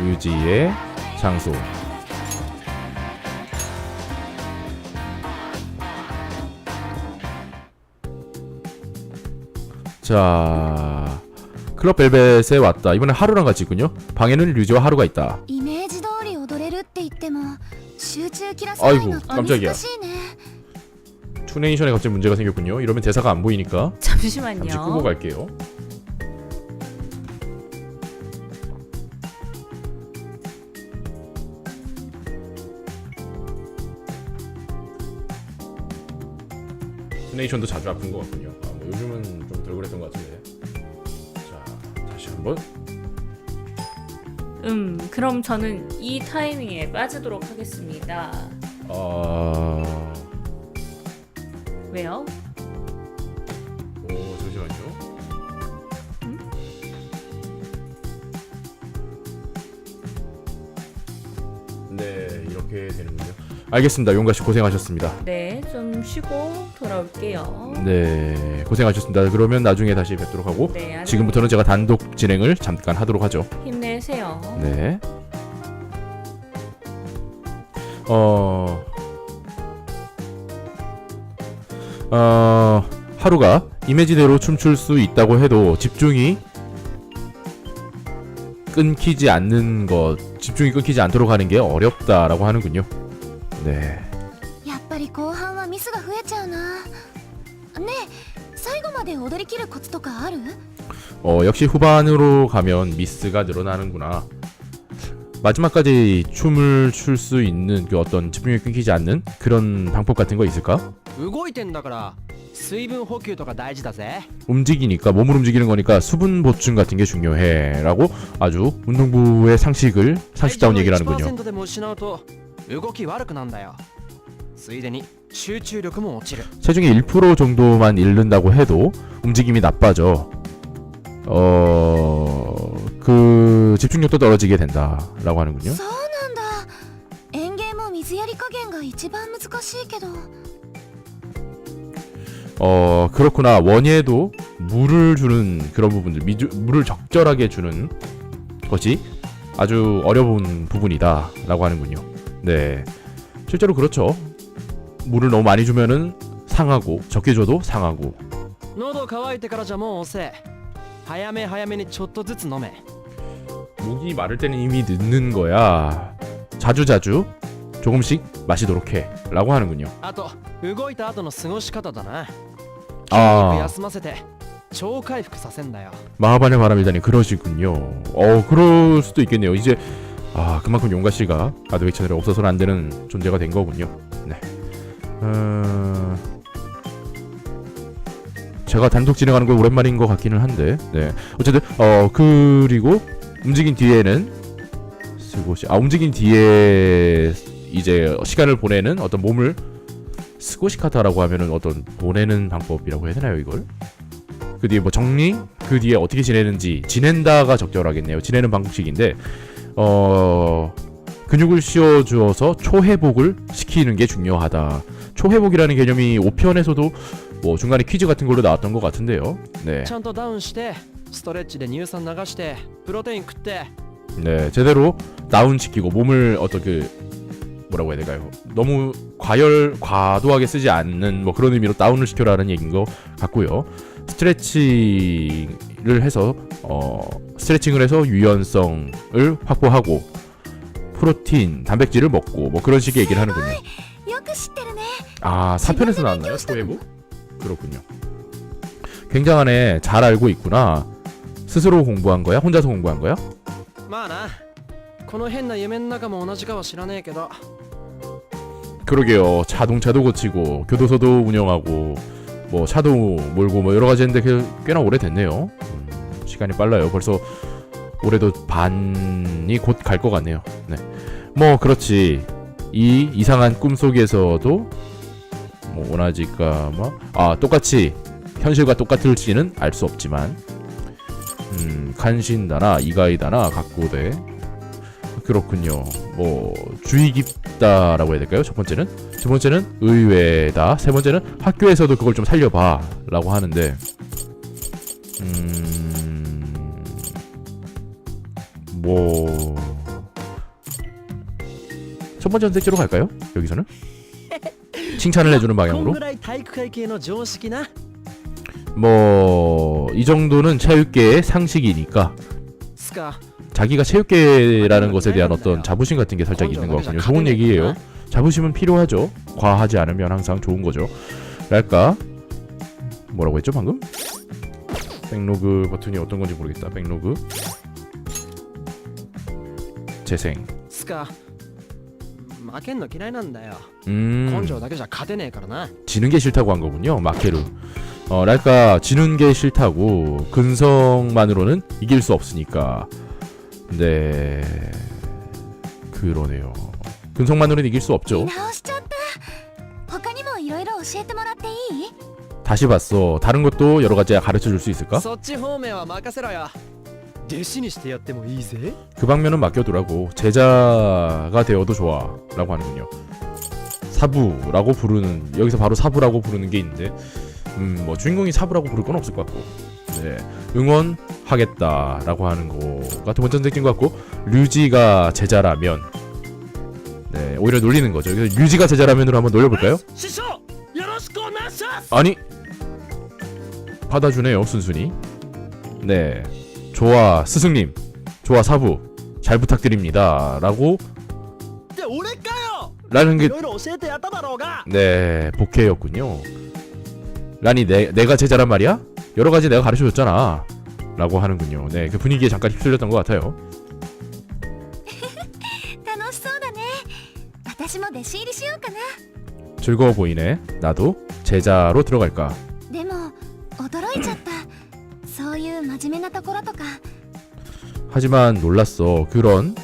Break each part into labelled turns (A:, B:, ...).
A: 뮤지의 장소. 자 클럽 벨벳에 왔다. 이번엔 하루랑 같이 있군요. 방에는 류지와 하루가 있다. 아이고 깜짝이야. 투네이션에 갑자기 문제가 생겼군요. 이러면 대사가 안 보이니까. 잠시만요.
B: 잠시 끄고
A: 갈게요. 투네이션도 자주 아픈 것 같군요. 아, 뭐 요즘은 좀 덜 그랬던 것 같은데. 자, 다시 한번.
B: 음, 그럼 저는 이 타이밍에 빠지도록 하겠습니다.
A: 아,
B: 왜요?
A: 오 잠시만요. 네, 이렇게 되는군요. 알겠습니다. 용가 씨 고생하셨습니다.
B: 네, 좀 쉬고 돌아올게요.
A: 네, 고생하셨습니다. 그러면 나중에 다시 뵙도록 하고
B: 네,
A: 지금부터는 제가 단독 진행을 잠깐 하도록 하죠.
B: 힘내세요.
A: 네. 어. 어, 하루가 이미지대로 춤출 수 있다고 해도 집중이 끊기지 않는 것, 집중이 끊기지 않도록 하는 게 어렵다라고 하는군요. 네.
C: やっぱり後半はミスが増えちゃうなねえ最後まで踊りきるコツとかある
A: 어, 역시 후반으로 가면 미스가 늘어나는구나. 마지막까지 춤을 출 수 있는 그 어떤 집중이 끊기지 않는 그런 방법 같은 거 있을까?
D: 動いてんだから水分補給とか大事だぜ
A: 움직이니까 몸을 움직이는 거니까 수분 보충 같은 게 중요해라고 아주 운동부의 상식을 상식다운 얘기를 하는군요.
D: 1%でも失うと 動き悪くなんだよついでに集中力も落ちる
A: 체중의 1% 정도만 잃는다고 해도 움직임이 나빠져. 어, 그 집중력도 떨어지게 된다라고 하는군요.
C: そうなんだ園芸も水やり加減が一番難しいけど
A: 어, 그렇구나. 원예도 물을 주는 그런 부분들, 미주, 물을 적절하게 주는 것이 아주 어려운 부분이다라고 하는군요. 네, 실제로 그렇죠. 물을 너무 많이 주면은 상하고 적게 줘도 상하고
D: 喉乾いてからじゃもう遅え早め早めにちょっとずつ飲め
A: 목이 마를 때는 이미 늦는 거야. 자주자주 조금씩 마시도록 해. 라고 하는군요.
D: あと動いた後の過ごし方だな筋肉
A: 아,
D: 休ませて超回復させんだよ
A: 마하반의 바람이다니 그러시군요. 어, 그럴 수도 있겠네요. 이제 아, 그만큼 용가 씨가 아드백 채널에 없어서는 안 되는 존재가 된 거군요. 네. 어... 제가 단독 진행하는 건 오랜만인 것 같기는 한데, 네. 어쨌든 어 그리고 움직인 뒤에는 스고시 아 움직인 뒤에 이제 시간을 보내는 어떤 몸을 스고시카타라고 하면은 어떤 보내는 방법이라고 해야 되나요 이걸? 그 뒤에 뭐 정리 그 뒤에 어떻게 지내는지 지낸다가 적절하겠네요 지내는 방식인데 어, 근육을 씌워주어서 초회복을 시키는 게 중요하다. 초회복이라는 개념이 5편에서도 뭐 중간에 퀴즈 같은 걸로 나왔던 것 같은데요. 네. 네, 제대로 다운시키고 몸을 어떻게 그 뭐라고 해야 될까요? 너무 과열 과도하게 쓰지 않는 뭐 그런 의미로 다운을 시켜라는 얘기인 것 같고요. 스트레칭 을 해서 어 스트레칭을 해서 유연성을 확보하고 프로틴 단백질을 먹고 뭐 그런 식의 얘기를 하는군요
C: よく知ってるね
A: 아 4편에서 나왔나요 초회부 그렇군요 굉장하네 잘 알고 있구나 스스로 공부한 거야 혼자서 공부한 거야
D: まあなこの変な夢の中も同じかは知らねえけど
A: 그러게요. 자동차도 고치고 교도소도 운영하고 뭐 차도 몰고 뭐 여러 가지 했는데 그 꽤나 오래 됐네요. 음, 시간이 빨라요. 벌써 올해도 반이 곧 갈 것 같네요. 네. 뭐 그렇지. 이 이상한 꿈 속에서도 뭐 원하지가 뭐아 똑같이 현실과 똑같을지는 알 수 없지만 음 간신다나 이가이다나 각고대 그렇군요. 뭐 주의 깊다라고 해야 될까요? 첫 번째는 두 번째는 의외다. 세 번째는 학교에서도 그걸 좀 살려봐라고 하는데 뭐 첫 번째 선택지로 갈까요? 여기서는 칭찬을 해주는
D: こん
A: 방향으로
D: ぐらい体育会系の常識な
A: 뭐 이 정도는 체육계의 상식이니까
D: スカ
A: 자기가 체육계라는 것에 대한 어떤 자부심 같은 게 살짝 있는 것 같군요. 좋은 얘기예요. 자부심은 필요하죠. 과하지 않으면 항상 좋은 거죠. 랄까? 뭐라고 했죠 방금? 백로그 버튼이 어떤 건지 모르겠다. 백로그 재생.
D: スカ負けんの嫌いなんだよ
A: 음
D: 根性だけじゃ勝てねえからな
A: 지는 게 싫다고 한 거군요. 마케루. 어, 랄까 지는 게 싫다고 근성만으로는 이길 수 없으니까. 네. 그러네요. 근성만으로는 이길 수
C: 見
A: 없죠.
C: 直しちゃった他にもいろいろ教えてもらっていい
A: 다시 봤어. 다른 것도 여러 가지 가르쳐 줄 수 있을까?
D: そっち方面は任せろよ 대신이 시대였대뭐 이제?
A: 그 방면은 맡겨두라고. 제자가 되어도 좋아라고 하는군요. 사부라고 부르는 여기서 바로 사부라고 부르는 게 있는데 음 뭐 주인공이 사부라고 부를 건 없을 것 같고. 네. 응원하겠다라고 하는 거가 두 번째 느낌 같고 류지가 제자라면. 네. 오히려 놀리는 거죠. 그래서 류지가 제자라면으로 한번 놀려볼까요? 아니! 받아주네요 순순히. 네. 좋아 스승님 좋아 사부 잘 부탁드립니다 라고
D: って俺かよ
A: 라는
D: いろいろ教えてやっただろうが
A: 게 네 복해였군요 라니 내, 내가 제자란 말이야? 여러 가지 내가 가르쳐줬잖아 라고 하는군요 네 그 분위기에 잠깐 휩쓸렸던 것 같아요
C: 楽しそうだね私も弟子入りしようかな
A: 즐거워 보이네 나도 제자로 들어갈까 하지만 놀랐어 그런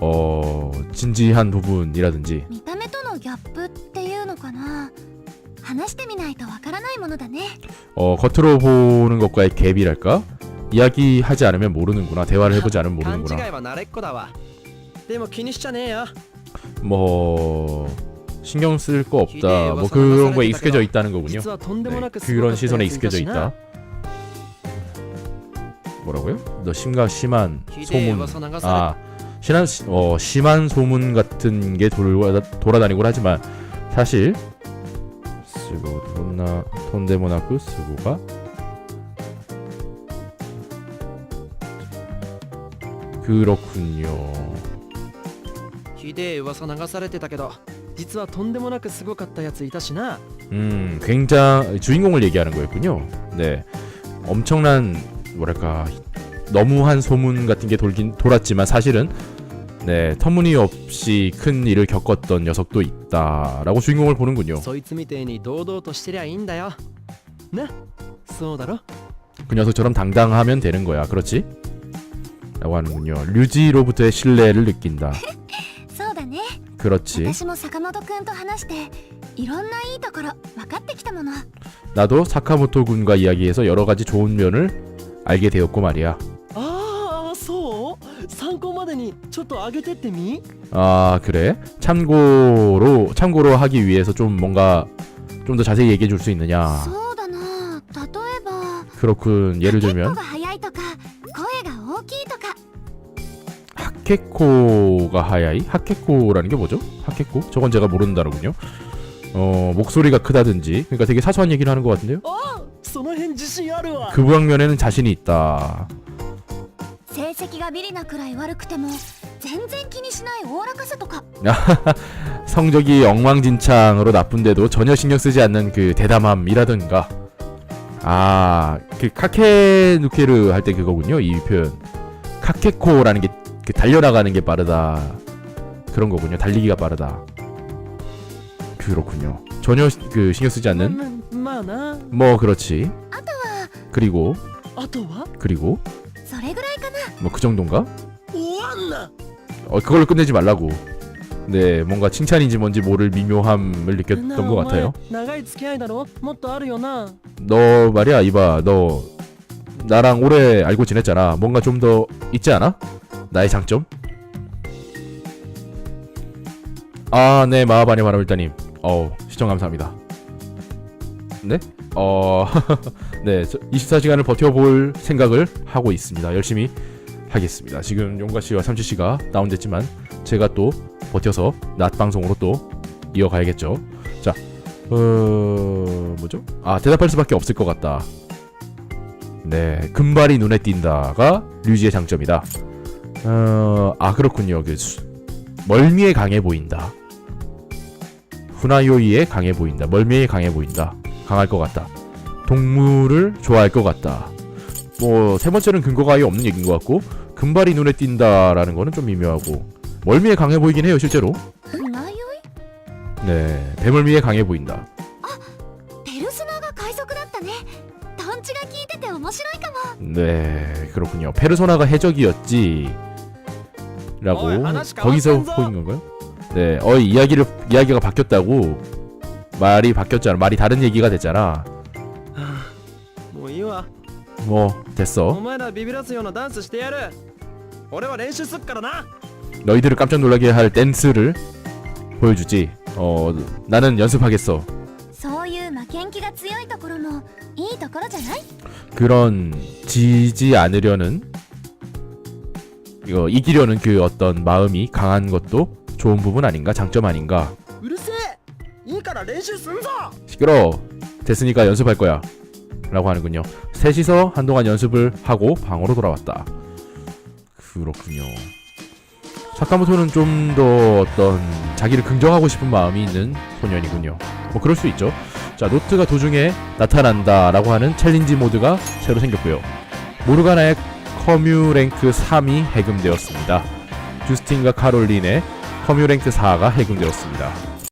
A: 어 진지한 부분이라든지
C: 見た目とのギャップっていうのかな話してみないとわからないものだね
A: 어 겉으로 보는 것과의 갭이랄까? 이야기하지 않으면 모르는구나. 대화를 해보지 않으면
D: 勘違
A: 모르는구나.
D: いは慣れっこだわでも気にしちゃねえよ
A: 뭐 신경 쓸 거 없다. 뭐 그런 거에 익숙해져 있다는 거군요.
D: 実はとんでも
A: 네,
D: なくすごか
A: 그런
D: った
A: 시선에
D: やつい
A: 익숙해져
D: たしな
A: 있다. 뭐라고요? 너 심가 심한
D: ひでえ
A: 소문.
D: 噂流さ
A: 아 심한 어 심한 소문 같은 게 돌아, 돌아다니곤 하지만 사실 쓰고 돈나 돈데모나크 쓰고가 그렇군요.
D: れひでえ噂流されてたけど実はとんでもなくすごかったやついたしな
A: 음, 굉장히 주인공을 얘기하는 거였군요. 네, 엄청난 뭐랄까 너무한 소문 같은 게 돌긴 돌았지만 사실은 네 터무니없이 큰 일을 겪었던 녀석도 있다라고 주인공을 보는군요.
D: そいつみてえに堂々としてりゃいいんだよねそうだろ
A: 그 녀석처럼 당당하면 되는 거야, 그렇지? 라고 하는군요. 류지로부터의 신뢰를 느낀다.
C: そうだね
A: 그렇지.
C: 私も坂本くんと話していろんないいところ分かってきたもの
A: 나도 사카모토 군과 이야기해서 여러 가지 좋은 면을 알게 되었고 말이야.
D: ああそう参考までにちょっと上げてってみ
A: 아 그래? 참고로 참고로 하기 위해서 좀 뭔가 좀 더 자세히 얘기해 줄 수 있느냐?
C: そうだな例えば
A: 그렇군. 예를
C: テンポ
A: 들면
C: が速いとか声が大きいとか
A: 하케코가 하야이? 하케코라는 게 뭐죠? 하케코? 저건 제가 모르는 단어군요. 어 목소리가 크다든지 그러니까 되게 사소한 얘기를 하는 것 같은데요.
D: あ あその辺自信あるわ
A: 그 방면에는 자신이 있다.
C: 成績がビリなくらい悪くても全然気にしないおおらかさとか
A: 성적이 엉망진창으로 나쁜데도 전혀 신경 쓰지 않는 그 대담함이라든가 아 그 카케누케르 할 때 그거군요 이 표현 카케코라는 게 그 달려나가는 게 빠르다 그런 거군요 달리기가 빠르다 그렇군요 전혀 그 신경 쓰지 않는
D: ままあ な
A: 뭐 그렇지 그리고
D: あとは
A: 그리고
C: それぐらいかな
A: 뭐 그 정도인가
D: 終わんな
A: 어 그걸로 끝내지 말라고 네 뭔가 칭찬인지 뭔지 모를 미묘함을 느꼈던 것 같아요
D: 長い付き合いだろもっとあるよな
A: 너 말이야 이봐 너 나랑 오래 알고 지냈잖아 뭔가 좀 더 있지 않아? 나의 장점? 아네 마하바니 마라밀다님 어 시청 감사합니다 네? 어... 네 24시간을 버텨볼 생각을 하고 있습니다 열심히 하겠습니다. 지금 용가 씨와 삼치 씨가 다운됐지만 제가 또 버텨서 낮 방송으로 또 이어가야겠죠. 자, 어 뭐죠? 아 대답할 수밖에 없을 것 같다. 네, 금발이 눈에 띈다가 류지의 장점이다. 어, 아 그렇군요. 그 수- 멀미에 강해 보인다. 후나요이에 강해 보인다. 멀미에 강해 보인다. 강할 것 같다. 동물을 좋아할 것 같다. 뭐 세 번째는 근거가 아예 없는 얘기인 것 같고 금발이 눈에 띈다라는 거는 좀 미묘하고 멀미에 강해 보이긴 해요 실제로. 네, 배멀미에 강해 보인다. 네, 그렇군요. 페르소나가 해적이었지. 라고 거기서 보인 건가요? 네, 어 이야기를 이야기가 바뀌었다고 말이 바뀌었잖아. 말이 다른 얘기가 됐잖아.
D: もういいわ
A: 뭐
D: お
A: 됐어.
D: 前らビビらすようなダンスしてやる俺は練習すっからな
A: 너희들을 깜짝 놀라게 할 댄스를 보여주지. 어, 나는 연습하겠어.
C: そういう負けん気が強いところもいいところじゃない
A: 그런 지지 않으려는 이거 이기려는 그 어떤 마음이 강한 것도 좋은 부분 아닌가 장점 아닌가
D: うるせえ 해라 내실 순서
A: 시끄러. 됐으니까 연습할 거야. 라고 하는군요. 셋이서 한동안 연습을 하고 방으로 돌아왔다. 그렇군요. 사카모토는 좀 더 어떤 자기를 긍정하고 싶은 마음이 있는 소년이군요. 뭐 그럴 수 있죠. 자, 노트가 도중에 나타난다라고 하는 챌린지 모드가 새로 생겼고요. 모르가나의 커뮤 랭크 3이 해금되었습니다. 주스틴과 카롤린의 커뮤 랭크 4가 해금되었습니다.